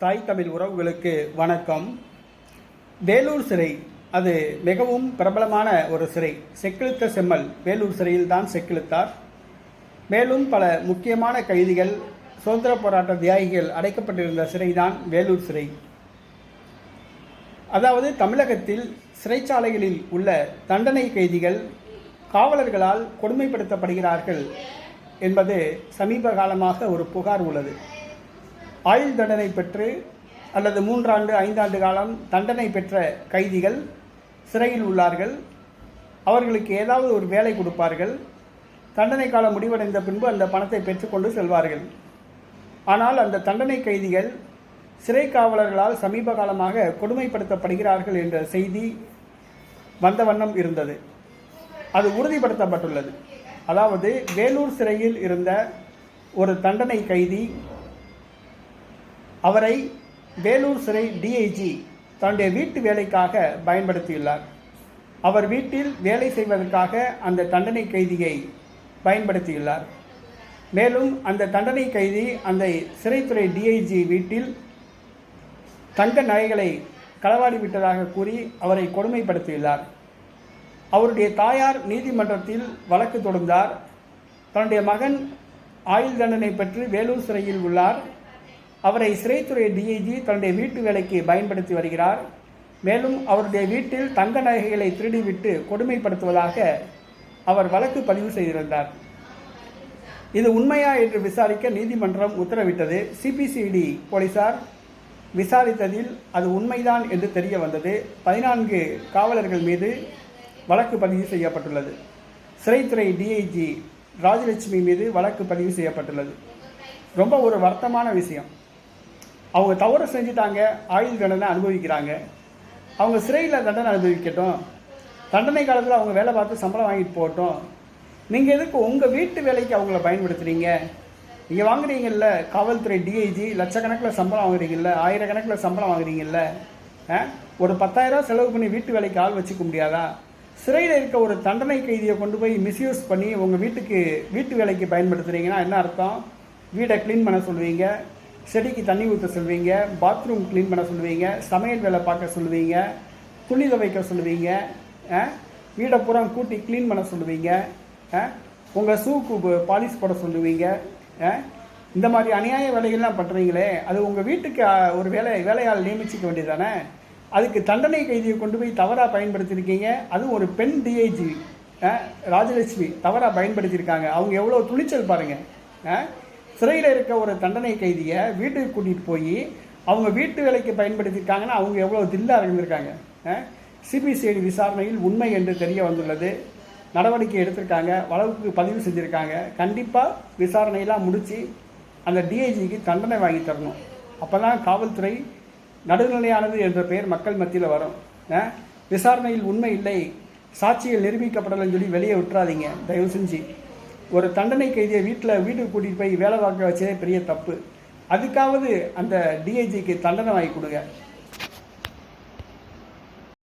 தாய் தமிழ் உறவுகளுக்கு வணக்கம். வேலூர் சிறை அது மிகவும் பிரபலமான ஒரு சிறை. செக்கிழுத்த செம்மல் வேலூர் சிறையில் தான் செக்கிழுத்தார். மேலும் பல முக்கியமான கைதிகள் சுதந்திர போராட்ட தியாகிகள் அடைக்கப்பட்டிருந்த சிறைதான் வேலூர் சிறை. அதாவது தமிழகத்தில் சிறைச்சாலைகளில் உள்ள தண்டனை கைதிகள் காவலர்களால் கொடுமைப்படுத்தப்படுகிறார்கள் என்பது சமீப காலமாக ஒரு புகார் உள்ளது. ஆயுள் தண்டனை பெற்று அல்லது மூன்றாண்டு ஐந்தாண்டு காலம் தண்டனை பெற்ற கைதிகள் சிறையில் உள்ளார்கள். அவர்களுக்கு ஏதாவது ஒரு வேலை கொடுப்பார்கள். தண்டனை காலம் முடிவடைந்த பின்பு அந்த பணத்தை பெற்றுக்கொண்டு செல்வார்கள். ஆனால் அந்த தண்டனை கைதிகள் சிறை காவலர்களால் சமீப காலமாக கொடுமைப்படுத்தப்படுகிறார்கள் என்ற செய்தி வந்த வண்ணம் இருந்தது. அது உறுதிப்படுத்தப்பட்டுள்ளது. அதாவது வேலூர் சிறையில் இருந்த ஒரு தண்டனை கைதி அவரை வேலூர் சிறை டிஐஜி தன்னுடைய வீட்டு வேலைக்காக பயன்படுத்தியுள்ளார். அவர் வீட்டில் வேலை செய்வதற்காக அந்த தண்டனை கைதியை பயன்படுத்தியுள்ளார். மேலும் அந்த தண்டனை கைதி அந்த சிறைத்துறை டிஐஜி வீட்டில் தங்க நகைகளை களவாடி விட்டதாக கூறி அவரை கொடுமைப்படுத்தியுள்ளார். அவருடைய தாயார் நீதிமன்றத்தில் வழக்கு தொடர்ந்தார் தன்னுடைய மகன் ஆயுள் தண்டனை பெற்று வேலூர் சிறையில் உள்ளார். அவரை சிறைத்துறை டிஐஜி தன்னுடைய வீட்டு வேலைக்கு பயன்படுத்தி வருகிறார். மேலும் அவருடைய வீட்டில் தங்க நகைகளை திருடிவிட்டு கொடுமைப்படுத்துவதாக அவர் வழக்கு பதிவு செய்திருந்தார். இது உண்மையா என்று விசாரிக்க நீதிமன்றம் உத்தரவிட்டது. சிபிசிடி போலீசார் விசாரித்ததில் அது உண்மைதான் என்று தெரிய வந்தது. பதினான்கு காவலர்கள் மீது வழக்கு பதிவு செய்யப்பட்டுள்ளது. சிறைத்துறை டிஐஜி ராஜலட்சுமி மீது வழக்கு பதிவு செய்யப்பட்டுள்ளது. ரொம்ப ஒரு வருத்தமான விஷயம். அவங்க தவறு செஞ்சுட்டாங்க ஆயுள் தண்டனை அனுபவிக்கிறாங்க. அவங்க சிறையில் தண்டனை அனுபவிக்கட்டும். தண்டனை காலத்தில் அவங்க வேலை பார்த்து சம்பளம் வாங்கிட்டு போகட்டும். நீங்கள் எதுக்கு உங்கள் வீட்டு வேலைக்கு அவங்கள பயன்படுத்துகிறீங்க நீங்கள் வாங்குறீங்கல்ல காவல்துறை டிஐஜி லட்சக்கணக்கில் சம்பளம் வாங்குறீங்கல்ல ஆயிரக்கணக்கில் சம்பளம் வாங்குறீங்கல்ல ஆ? ஒரு பத்தாயிரம் செலவு பண்ணி வீட்டு வேலைக்கு ஆள் வச்சுக்க முடியாதா? சிறையில் இருக்க ஒரு தண்டனை கைதியை கொண்டு போய் மிஸ்யூஸ் பண்ணி உங்கள் வீட்டுக்கு வீட்டு வேலைக்கு பயன்படுத்துகிறீங்கன்னா என்ன அர்த்தம்? வீடை க்ளீன் பண்ண சொல்லுவீங்க. செடிக்கு தண்ணி ஊற்ற சொல்லுவீங்க பாத்ரூம் க்ளீன் பண்ண சொல்லுவீங்க சமையல் வேலை பார்க்க சொல்லுவீங்க துணி துவைக்க சொல்லுவீங்க ஆ? வீடை பூரா கூட்டி க்ளீன் பண்ண சொல்லுவீங்க உங்கள் ஷூக்கு பாலிஷ் போட சொல்லுவீங்க ஆ? இந்த மாதிரி அநியாய வேலைகள்லாம் பண்ணுறீங்களே அது உங்கள் வீட்டுக்கு ஒரு வேலை வேலையால் நியமிச்சிக்க வேண்டியதானே அதுக்கு தண்டனை கைதியை கொண்டு போய் தவறாக பயன்படுத்தியிருக்கீங்க அதுவும் ஒரு பெண் டிஐஜி ராஜலட்சுமி தவறாக பயன்படுத்தியிருக்காங்க. அவங்க எவ்வளோ துணிச்சல் பாருங்கள் சிறையில் இருக்க ஒரு தண்டனை கைதியை வீட்டுக்கு கூட்டிகிட்டு போய் அவங்க வீட்டு வேலைக்கு பயன்படுத்தியிருக்காங்கன்னா அவங்க எவ்வளோ தில்லாக இருந்திருக்காங்க சிபிசிஐடி விசாரணையில் உண்மை என்று தெரிய வந்துள்ளது. நடவடிக்கை எடுத்திருக்காங்க வழக்கு பதிவு செஞ்சுருக்காங்க. கண்டிப்பாக விசாரணையெல்லாம் முடித்து அந்த டிஐஜிக்கு தண்டனை வாங்கி தரணும். அப்போ தான் காவல்துறை நடுநிலையானது என்ற பெயர் மக்கள் மத்தியில் வரும் விசாரணையில் உண்மை இல்லை சாட்சிகள் நிரூபிக்கப்படலைன்னு சொல்லி வெளியே விட்டுறாதீங்க தயவு செஞ்சு. ஒரு தண்டனை கைதியை வீட்டில் வீட்டுக்கு கூட்டிகிட்டு போய் வேலை பார்க்க வச்சதே பெரிய தப்பு. அதுக்காவது அந்த டிஐஜிக்கு தண்டனை வாங்கி கொடுங்க.